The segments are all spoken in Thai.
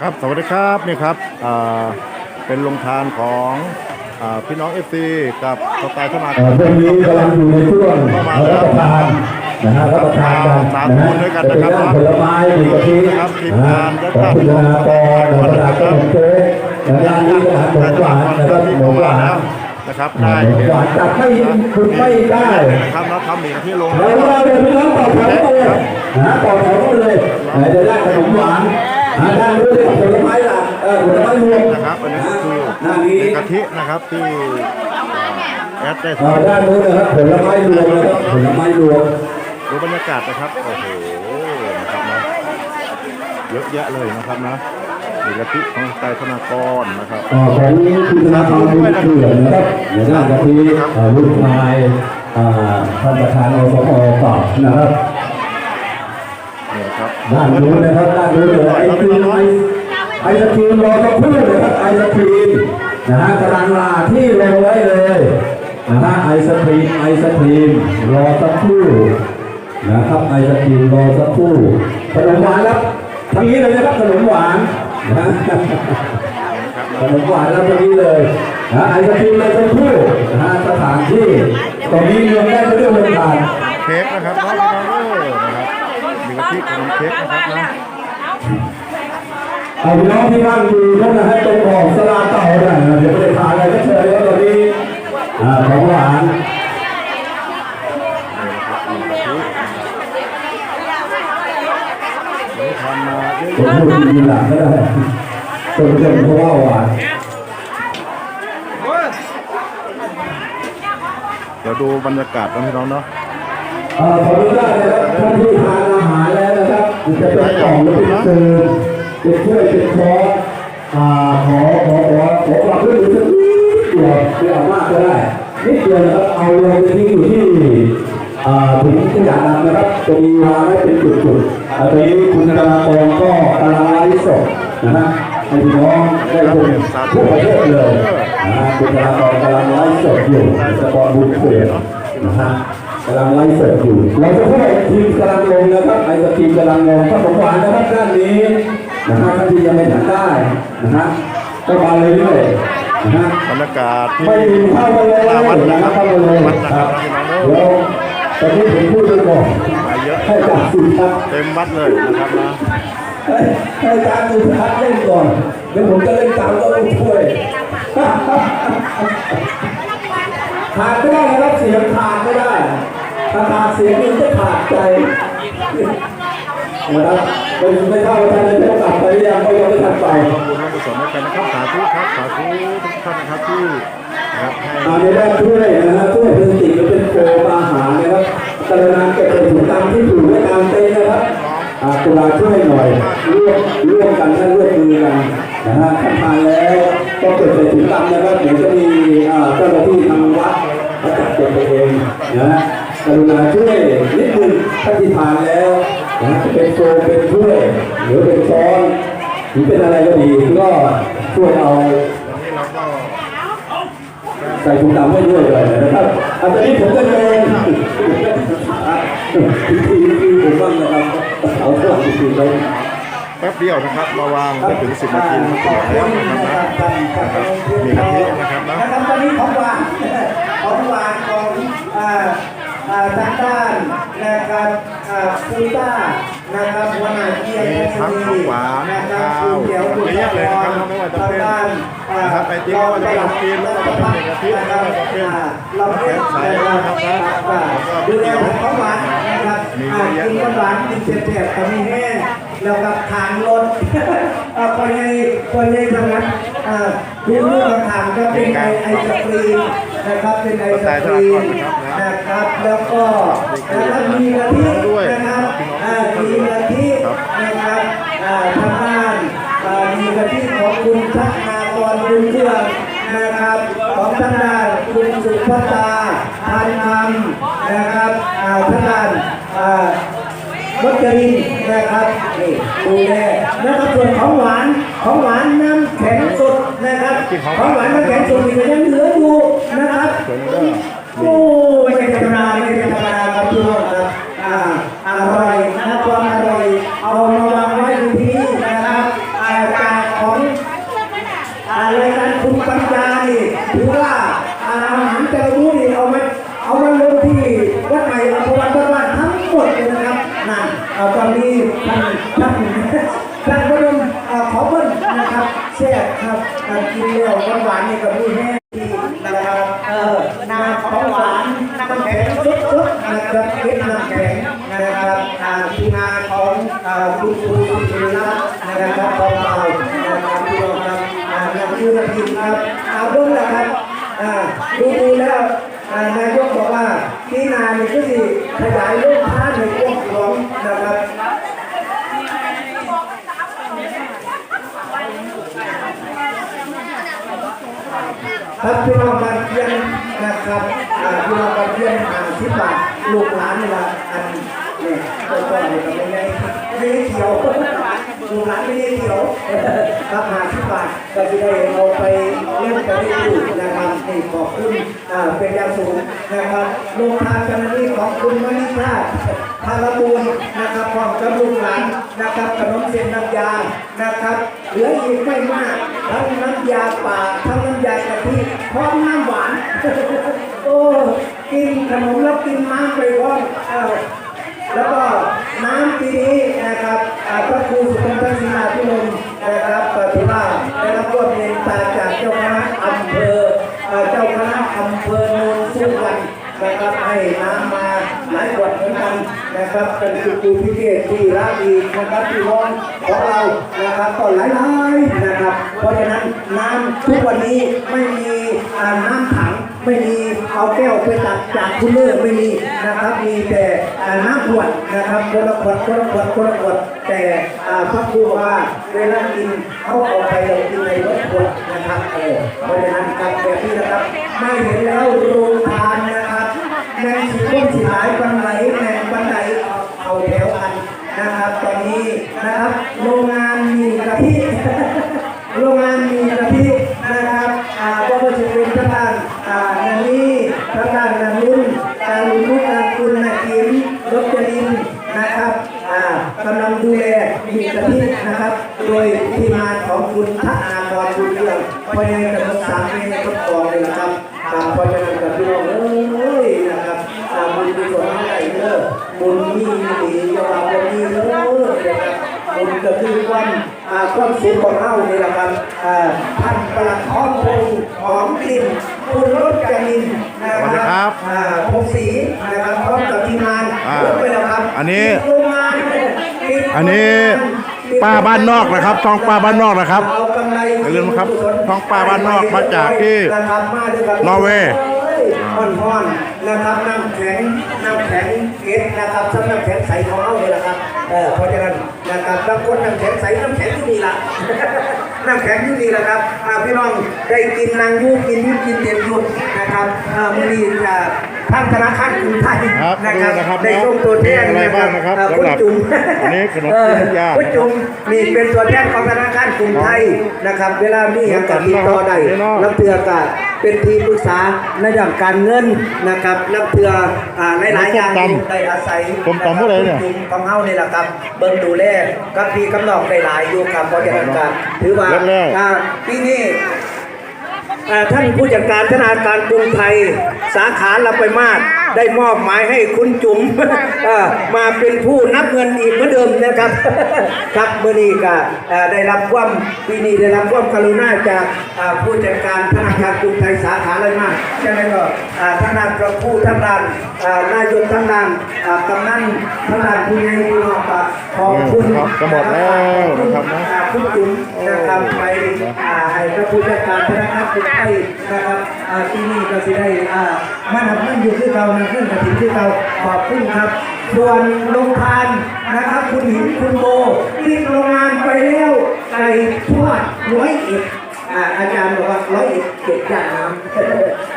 ครับสวัสดีครับนี่ครับอ่าเป็นโรงทานของอ่าพี่น้องเอฟซีกับสไตล์สมาเอ่อพวกนี้กำลังอยู่ในช่วงรับประทานนะฮะรับประทานกันนะฮะจะเป็นด้านผลไม้มีกะทินะฮะของคุณธนากรนะขนาดขนมเค้กและด้านนี้ก็ขนมหวานนะครับขนมหวานนะครับขได้นมหวานจับไม่คุณไม่ได้นะครับแล้วทำมีกะทิลงเราเราเดี๋ยวพี่น้องต่อแถวกันเลยนะฮะต่อแถวกันเลยไหนจะได้ขนมหวาน อ่าด้านนู้นเลยผลไม้หลักเออผลไม้รวมนะครับอันนี้คือด้านี้กะทินะครับที่แอดได้เอ่อด้านนู้นนะครับผลไม้รวมนะครับผลไม้รวมดูบรรยากาศนะครับโอ้โหนะครับนะเยอะแยะเลยนะครับนะมีกะทิของไตธนากรนะครับอ่าของคุณธนาคารบุญเขื่อนนะครับในด้านกะทิอ่าลูกชายท่านประธานอสมอบนะครับนี่นะครับ ด้านนู้นนะครับด้านนู้นเลยไอศครีมไอไอศครีมรอสักครู่นะครับไอศครีมนะฮะกำลังลาที่ลงไว้เลยนะฮะไอศครีมไอศครีมรอสักครู่นะครับไอศครีมรอสักครู่ขนมหวานครับทางนี้เลยนะครับขนมหวานนะฮะขนมหวานแล้วตรงนี้เลยนะไอศครีมเลยสักครู่นะฮะสถานที่ตรงนี้เงินได้ไม่ได้เงินผ่านเค้กนะครับ มีกะทิขนมเค้กนะครับนะเอาพี่น้องที่นั่งอยู่นั่นนะฮะตรงของสลาเต่าน่ะเดี๋ยวไม่ได้ทานอะไรก็เชิญแล้วตอนนี้อ่าของหวานผมพูดดีหลังก็ได้ตรงเต็มเพราะว่าหวานเดี๋ยวดูบรรยากาศกันะพี่น้องเนาะ ขออนุญาตนะครับท่านที่ทาน จะเป็นกล่องหรือเป็นเซอร์เป็นถ้วยเป็นช้อนอ่าขอขอขอขอความร่วมมือสักนิดเดียวไม่เอามากก็ได้นิดเดียวนะครับเอาลงไปทิ้งอยู่ที่อ่าถุงขยะดำนะครับจะมีวางไว้เป็นจุดๆอ่าตอนนี้คุณธนากรก็กำลังไลฟ์สดนะฮะให้พี่น้องได้ชมทั่วประเทศเลยนะฮะคุณธนากรกำลังไลฟ์สดอยู่สปอร์ตบุญเขียนนะฮะ กำลังไล่เสิร์ฟอยู่เราจะพูดทีมกำลังลงนะครับไอศครีมกำลังลงขนมหวานนะครับด้านนี้นะฮะท่านที่ยังไม่ทานได้นะฮะก็มาเรื่อยๆนะฮะบรรยากาศที่ไม่มีเข้ามาเลยหน้าวัดนะนะคครัรับบเข้ามาเลยวัดนะคครัรับบพี่น้องเนเดี๋ยวตอนนี้ผมพูดไปก่อนมาเยอะให้จ่าสุทัศน์เต็มวัดเลยนะครับนะให้ให้จ่าสุทัศน์เล่นก่อนเดี๋ยวผมจะเล่นตามก็ต้องช่วย ขาดไม่ได้นะครับเสียงขาดไม่ได้ถ้าขาดเสียงนี่จะขาดใจนะครับไม่ไม่เข้าไปในเรื่องตัดไปหรือยังก็ยังไม่ทันไปขอบคุณน้องกุศลให้กันนะครับสาธุครับสาธุทุกท่านนะครับที่นะครับให้อาในด้ช่วยนะฮะช่วยพลาสติกหรือเป็นโฟมอาหารนะครับกรุณาเก็บใส่ถุงตามที่ถูกไว้ตามเต็นนะครับอาตุลาช่วยหน่อยร่วมร่วมกันท่านร่วมมือกันนะฮะท่านทานแล้วก็เก็บใส่ถุงตามนะครับเดี๋ยวจะมีอ่าเจ้าหน้าที่ทาง เขาจัดเก็บไปเองนะกรุณาช่วยนิดนึงท่าที่ทานแล้วนะจะเป็นโฟมเป็นถ้วยหรือเป็นช้อนหรือเป็นอะไรก็ดีก็ช่วยเอาใส่ถุงดำให้ด้วยเลยนะครับอันนี้ผมก็โยนทีทีผมบ้างนะครับเอาข้างหลังทีไปแป๊บเดียวนะครับมาวางไม่ถึงสิบนาทีแล้วนะครับมีกะทินะครับนะนะครับตอนนี้ของหวา ของหวานของอ่ต่าทางด้านนะครับคูต้านะครับหัวหน้าเกียรติทั้งของหวานนะครับคุณเขียวคุณเยอะเลยนะครับไม่ว่าจะเป็นทางด้านอ่านะครับไอติมไม่ว่าจะเป็นจีนไม่ว่าจะเป็นกะทินะครับไม่ว่าจะเป็นอ่าเราเรียกใส่นนะครับดูแลของหวานนะครับมีอ่าเยอะกินของหวานกินเผ็ดๆก็มีแห้ แล้วกับทางรถอ่าคนใหญ่คนใหญ่ทางนั้นอ่าดูเรื่องทางก็เป็นไอไอศครีมนะครับเป็นไอศครีมนะครับ แล้วก็นะครับมีกะทินะครับอ่ามีกะทินะครับอ่าทางด้านอ่ามีกะทิของคุณทักนากรบุญเครื่องนะครับของทางด้านคุณสุภตาทานคำนะครับอ่าทางด้าน อ่าวัชรินทร์นะครับนี่ดูแลนะครับส่วนของหวานของหวานน้ำแข็งสดนะครับของหวานน้ำแข็งสดอีกยังเหลืออยู่นะครับสวยเลยเด้อโอ้ไม่ใช่ธรรมดาไม่ใช่ธรรมดาครับพี่น้องครับอ่าอร่อยนะครับความอร่อยเอามาวางไว้อยู่ที่นี่นะครับอ่าการ แซ่บครับการกินแล้ว หวานๆนี่กับมีแห้งดีนะครับเออน้ำของหวานน้ำแข็งสุดๆนะครับเก็บน้ำแข็งนะครับอ่าทีมงานของอ่าคุณครูคุณครูรัตน์นะครับของเรานะครับพี่น้องครับอ่านักธุรกิจครับเอาเบิ่งแล้วครับอ่าดูดูแล้วอ่านายกบอกว่าที่นานี่ก็สิขยายลูกว้างขวางนะครับ ครับพี่น้องบางเพียนนะครับพี่น้องบางเพียนอ่านที่บาทลูกหลานนี่ละอันเนี่ยตัวก้อนนี่ก็ไม่ได้ไม่ได้เขียว ลูกหลานไม่ได้เขียวรับหาที่บาทก็จะได้เอาไปเล่นไปได้อยู่นะครับนี่ขอบคุณอ่าเป็นอย่างสูงนะครับโรงทานกันนี้ของคุณมณิชาพารบูลนะครับพร้อมกับลูกหลานนะครับขนมเส้นน้ำยานะครับเหลืออีกไม่มากทั้งน้ำยาป่าทั้งน้ำยากะทิพร้อมน้ำหวานโอ้กินขนมแล้วกินน้ำไปพร้อมเอ้า แล้วก็น้ำปีนี้นะครับพระครูสุพรรณศรีนาพิรมนะครับก็ถือว่าได้รับรวบเรียนตาจากเจ้าคณะอำเภอเจ้าคณะอำเภอโนนสุวรรณนะครับให้น้ำมาหลายขวดเหมือนกันนะครับเป็นจุดดูพิเศษที่รักอีกนะครับที่ร้อนของเรานะครับก็หลายๆนะครับ เพราะฉะนั้นน้ำทุกวันนี้ไม่มีน้ำถัง ไม่มีเอาแก้วไปตักจากคุณเลอร์ไม่มีนะครับ มีแต่น้ำขวดนะครับคนละขวดคนละขวดคนละขวดแต่พระครูว่าเวลากินเขาเอาไปเรากินในรถขวดนะครับเออเพราะฉะนั้นการแบบนี้นะครับ ไม่เห็นแล้วโรงทานนะครับในสีร่มสีหายบันไดแห่งบันไดเอาแถวกันนะครับ ตอนนี้นะครับ โรงงานมีกะทิโรงงานมีกะทินะครับอ่าก็จะเป็นทางด้านอ่านานี่ทางด้านนานุ่นการลุนุการคุณนาคิมรจรินนะครับอ่ากำลังดูแลมีกะทินะครับ โดยทีมงานของคุณทัศนากรบุญเรืองเพราะฉะนั้นกับสามเมตรทดกองเลยนะครับอ่าเพราะฉะนั้นกับพี่น้องเอ้ยนะครับอ่าบุญกุศลให้ได้เด้อบุญมีดีอย่าว่าบุญมีเด้อนะครับ บุญก็คือความอ่าความสุขของเฮานี่แหละครับอ่าท่านประหลัดท้อ งพงหอมกลิ่นคุณรสจรินนะสวัสดีครับอ่าพงศรีนะครับพร้อมกับทีมงานอ่ายกไปแล้วครับอันนี้ปิดโรงงานปิดอันนี้ป้าบ้านนอกนะครับช่องป้าบ้านนอกนะครับเอากำไรอย่าลืมนะครับท้องป้าบ้านนอกมาจากที่นะครับมาด้วยกันนอร์เวย์อ่อ นๆนะครับน้ำแข็งน้ำแข็งเกล็ดนะครับสำน้ำแข็งใสของเราเลยนะครับเออเพราะฉะนั้นนะครับบางคนน้ำแข็งใสน้ำแข็งที่นี่ละน้ำแข็งที่นี่แหละครับอ่าพี่น้องได้กินนางยูกินยุกินเต็มยุนะครับอ่ามื่อนี้จะทางธนาคารกรุงไทยครับนะครับดูนะครับได้ส่งตัวแทนมีอะไรบ้างนะครับอ่สำหรับณจุ๋มอันนี้ขนมเออจีนย่างคุณจุ๋มนี่เป็นตัวแทนของธนาคารกรุงไทยนะครับ เวลามีอย่างกับติดต่อได้เนาะน้ำเตือกะเป็นทีมปรึกษาในด้านการเงินนะครับน้ำเตืออ่าหลายๆอย่างส้มตำได้อาศัยส้มตำเมื่อไหร่เนี่ยกลุ่มของเฮานี่แหละครับเบิ่งดูแลกับพี่กำนองได้หลายอยู่ครับเพราะฉะนั้นก็ถือว่าเลิศแล้วอ่าปีนี้อ่าท่านผู้จัดการธนาคารกรุงไทย สาขาลำไปมาก ได้มอบหมายให้คุณจุ๋มอ่ามาเป็นผู้นับเงินอีกเหมือนเดิมนะครับ ครับเมื่อนี้ก็อ่าได้รับความปีนี้ได้รับความกรุณาจากอ่าผู้จัดการธนาคารกรุงไทยสาขาเลยมากใช่ไหมก็อ่าทางด้านพระผู้ทางด้านอ่านายกทางด้านอ่ากำนันทางด้านผู้ใหญ่ผู้นอกก็ขอบคุณครับก็หมดแล้วนะครับนะอ่าคุณจุ๋มนะครับไปอ่าให้พระผู้จัดการธนาคารกรุงไทยนะครับอ่าที่นี่ก็สิได้อ่ามันทำเงินอยู่ที่เรานำเงินกระถิ่นที่เราขอบคุณครับ ส่วนโรงทานนะครับ คุณหินคุณโบปิดโรงงานไปแล้วไก่ทอดร้อยเอ็ดอ่าอาจารย์บอกว่าร้อยเอ็ดเก็บอย่างน้ำ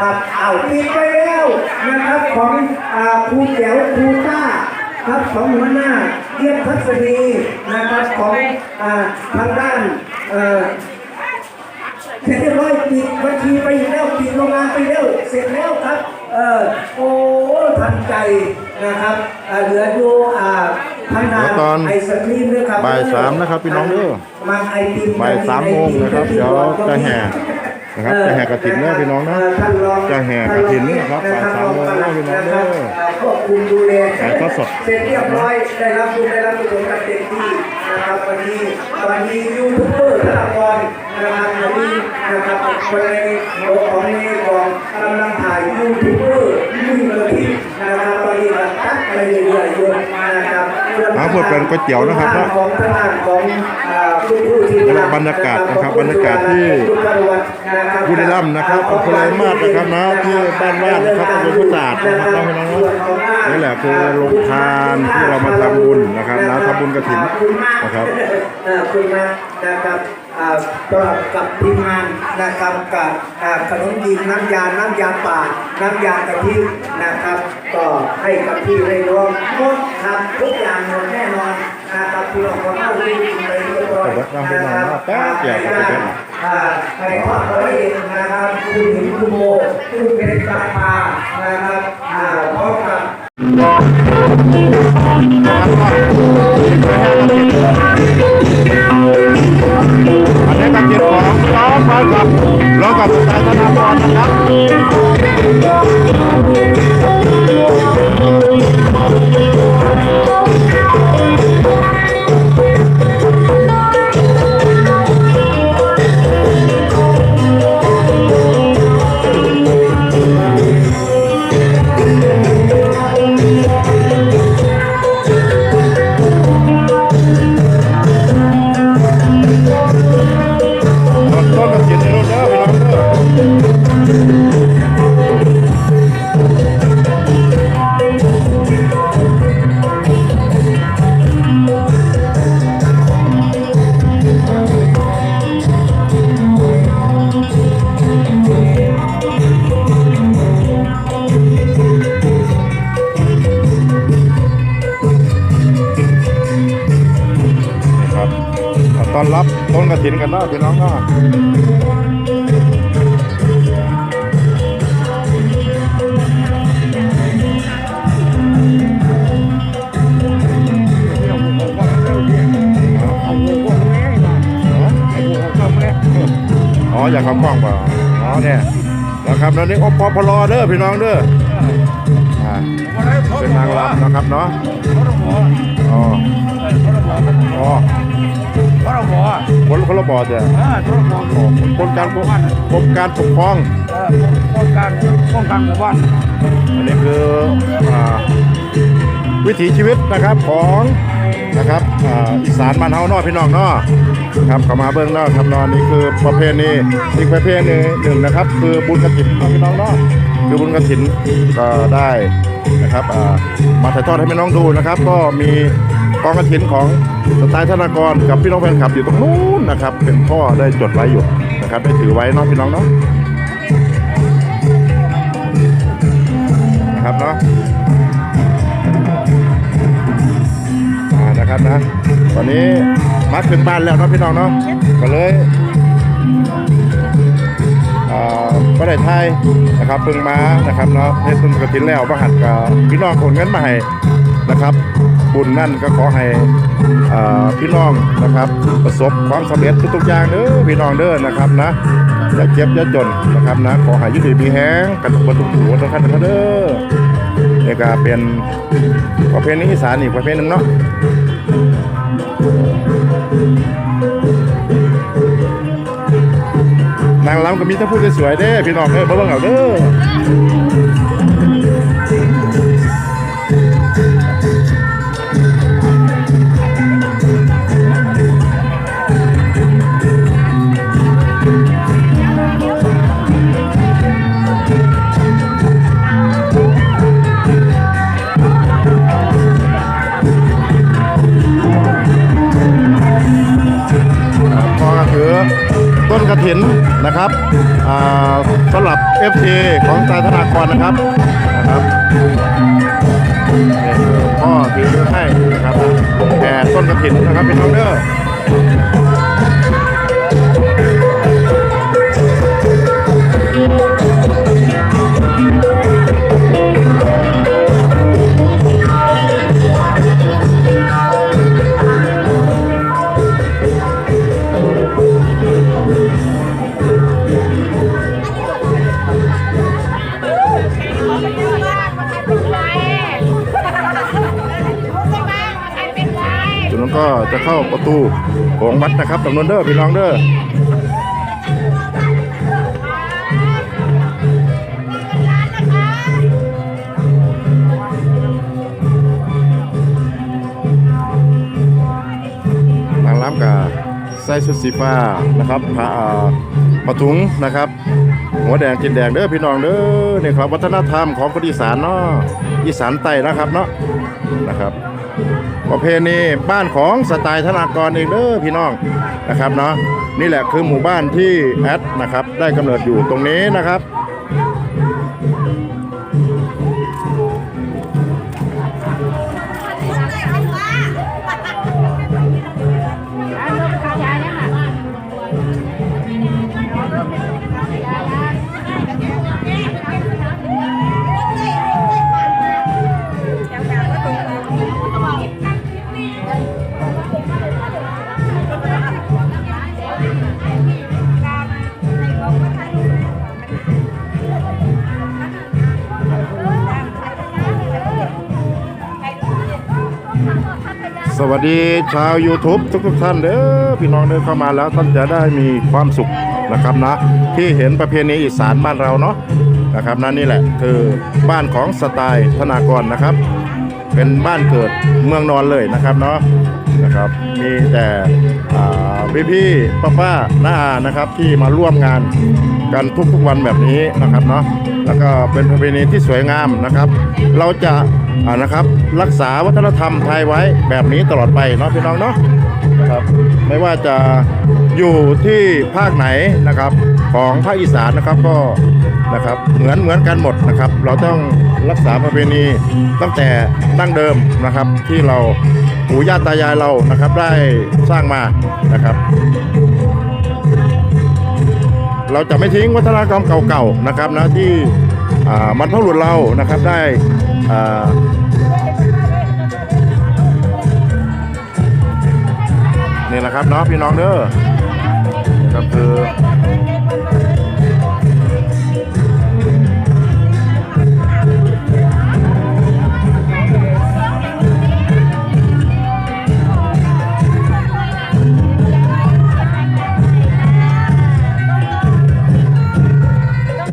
ครับเอาปิดไปแล้วนะครับของอ่าครูแก้วครูต้าครับของหัวหน้าเยี่ยมทัศนีนะครับของอ่าทางด้านเอ่อ เสร็จแล้วครับ เออโอ้ทันใจนะครับอ่าเหลืออยู่อ่าทางด้านตอนไอศครีมด้วยครับบ่ายสามนะครับพี่น้องเด้อมาไอติมบ่ายสามโมงนะครับเดี๋ยวจะแห่นะครับจะแห่กฐินนะพี่น้องนะเท่านรองจะแห่กฐินนะครับบ่ายสามโมงนะพี่น้องเด้อควบคุมดูแลถ่ายทอดสดเสร็จเรียบร้อยได้รับบุญได้รับกุศลกันเต็มที่นะครับวันนี้ตอนนี้ยูทูบเบอร์ธนากร นะครับคนในโลกของนี้ของกำลังถ่ายยูทูบเบอร์ยุ่งเลยที่นะครับตอนนี้มันตัดอะไรเรื่อยๆอยู่นะครับอ่าพูดเป็นก๋วยเตี๋ยวนะครับเนอะของทางของอ่าผู้ผู้ที่บรรยากาศนะครับบรรยากาศที่ บุรีรัมย์นะครับอำเภอไรมาศนะครับนะที่บ้านว่านนะครับอำเภอพุทธศาสนะครับน้องพี่น้องเนอะนี่แหละคือโรงทานที่เรามาทำบุญนะครับนะทำบุญกระถิ่นนะครับคุณมานะครับอ่าก็กับทีมงานนะครับกับขนมจีนน้ำยา น้ำยาป่า น้ำยากะทินะครับ ก็ให้กับพี่ให้น้องหมดครับทุกอย่างหมดแน่นอนนะครับพี่น้องคนเข้าที่ไปเรียบร้อย แต่ว่าน้ำพี่น้องว่าแป๊บเดียวก็ไปเป็นอ่าไอดร้อเอ็ดนะครับคุณหญิงคุณโมคุณเป็นตาปานะครับอ่าพร้อมกับอันนี้กระถินของน้องกับร้องกับสไตล์ เนาะพี่น้องเนาะอ๋ออยากเข้ากล้องเปล่าอ๋อเนี่ยนะครับแล้วนี่อปพลเด้อพี่น้องเด้อเป็นนางรำนะครับเนาะอ๋ออ๋อ พระบอคนคนละบอจ้ะเออพระบออ๋อกรมการปกกรมการปกครองเออป้องกันป้องกันหมู่บ้านอันนี้คืออ่าวิถีชีวิตนะครับของนะครับอ่าอีสานบ้านเฮาเนาะพี่น้องเนาะครับเข้ามาเบื้องเนอกครับเนอนนี่คือประเพณีอีกประเพณีหนึ่งนะครับ คือบุญกฐินเนาะพี่น้องเนาะคือบุญกฐินก็ได้ นะครับมาถ่ายทอดให้พี่น้องดูนะครับ ก็มีกองกฐินของสไตล์ธนากรกับพี่น้องแฟนคลับอยู่ตรงนู้นนะครับ เป็นพ่อได้จดไว้อยู่นะครับได้ถือไว้เนาะพี่น้องเนาะนะครับเนาะนะครับนะตอนนี้มาถึงบ้านแล้วเนาะพี่น้องเนาะก็เลย ก็ได้ไทยนะครับเพิ่งมานะครับเนาะเทศนกระถินแล้วประหัดกับพี่น้องคนเงินมาให้นะครับ บุญนั่นก็ขอให้พี่น้องนะครับ ประสบความสำเร็จทุกๆอย่างเด้อพี่น้องเด้อนะครับนะอย่าเจ็บอย่าจนนะครับนะขอให้ยุติมีแห้งกันทุกคนทุกหัวทุกท่านทุกท่านเด้อนี่ก็เป็นประเพณีอีสานอีกประเพณีหนึ่งเนาะ นางรำก็มีถ้าพูดสวยๆเด้พี่น้องเด้อเบิ่งเอาเด้อ ต้นะถินนะครับสำหรับ FT ของสายธนากรนะครับนะครับพ่อถือให้นะครับแต่ต้นกระถินนะครับเป็นออเดอร์ ก็จะเข้าประตูของวัดนะครับจำนวนเด้อพี่น้องเด้อทางล้ำกับใส่ชุดสีฟ้านะครับผ้าประทุงนะครับ หัวแดงกินแดงเด้อพี่น้องเด้อเนี่ยครับวัฒนธรรมของคนอีสานเนาะอีสานไตนะครับเนาะนะครับ ประเพณีบ้านของสไตล์ธนากรเองเด้อพี่น้องนะครับเนาะนี่แหละคือหมู่บ้านที่แอดนะครับได้กำเนิดอยู่ตรงนี้นะครับ วัสดีชาว YouTube ทุกทุกๆท่านเด้อพี่น้องเดินเข้ามาแล้วท่านจะได้มีความสุขนะครับนะ ที่เห็นประเพณีอีสานบ้านเราเนาะนะครับนั่นนี่แหละคือบ้านของสไตล์ธนากรนะครับ เป็นบ้านเกิดเมืองนอนเลยนะครับเนาะ นะครับ มีแต่พี่พี่ๆป้าป้าน้าอานะครับที่มาร่วมงานกันทุกๆวันแบบนี้นะครับเนาะแล้วก็เป็นประเพณีที่สวยงามนะครับ เราจะนะครับรักษาวัฒนธรรมไทยไว้แบบนี้ตลอดไปเนาะพี่น้องเนาะ ครับ ไม่ว่าจะอยู่ที่ภาคไหนนะครับ ของภาคอีสานนะครับก็นะครับเหมือนเหมือนกันหมดนะครับ เราต้องรักษาประเพณีตั้งแต่ดั้งเดิมนะครับ ที่เราปู่ย่าตายายเรานะครับได้สร้างมานะครับเราจะไม่ทิ้งวัฒนธรรมเก่าๆนะครับนะที่อ่ามันพ่อหลุดเรานะครับได้ นี่แหละครับเนาะพี่น้องเด้อกับคือ